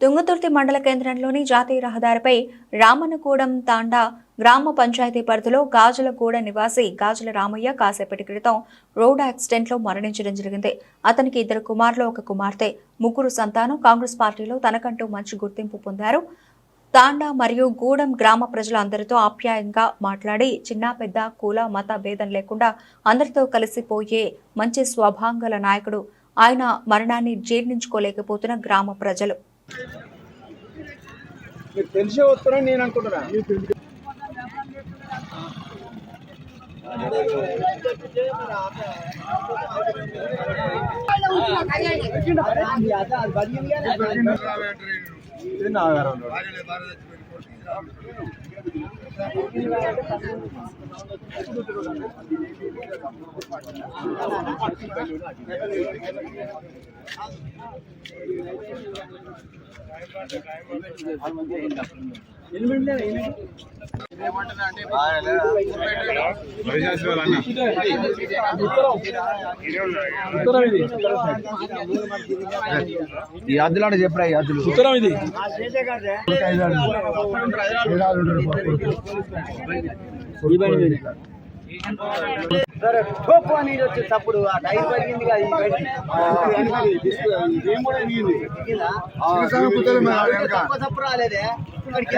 తుంగతుర్తి మండల కేంద్రంలోని జాతీయ రహదారిపై రామనగూడెం తాండా గ్రామ పంచాయతీ పరిధిలో గాజులగూడ నివాసి గాజుల రామయ్య కాసేపటి క్రితం రోడ్ యాక్సిడెంట్లో మరణించడం జరిగింది. అతనికి ఇద్దరు కుమారులు ఒక కుమార్తె ముగ్గురు సంతానం. కాంగ్రెస్ పార్టీలో తనకంటూ మంచి గుర్తింపు పొందారు. తాండా మరియు గూడెం గ్రామ ప్రజలందరితో ఆప్యాయంగా మాట్లాడి చిన్న పెద్ద కుల మత భేదం లేకుండా అందరితో కలిసిపోయే మంచి స్వభాంగల నాయకుడు. ఆయన మరణాన్ని జీర్ణించుకోలేకపోతున్న గ్రామ ప్రజలు. మీకు తెలిసే వస్తారని నేను అనుకుంటున్నా తిన్న ఆధారం Thank you. ఈ అద్దులు అంటే చెప్పరా ఈ అద్దులు? ఉత్తరం ఇది. సరే టోపు అని వచ్చి తప్పుడు ఆ టైర్. కింద? తక్కువ తప్పు రాలేదే. ఇక్కడికి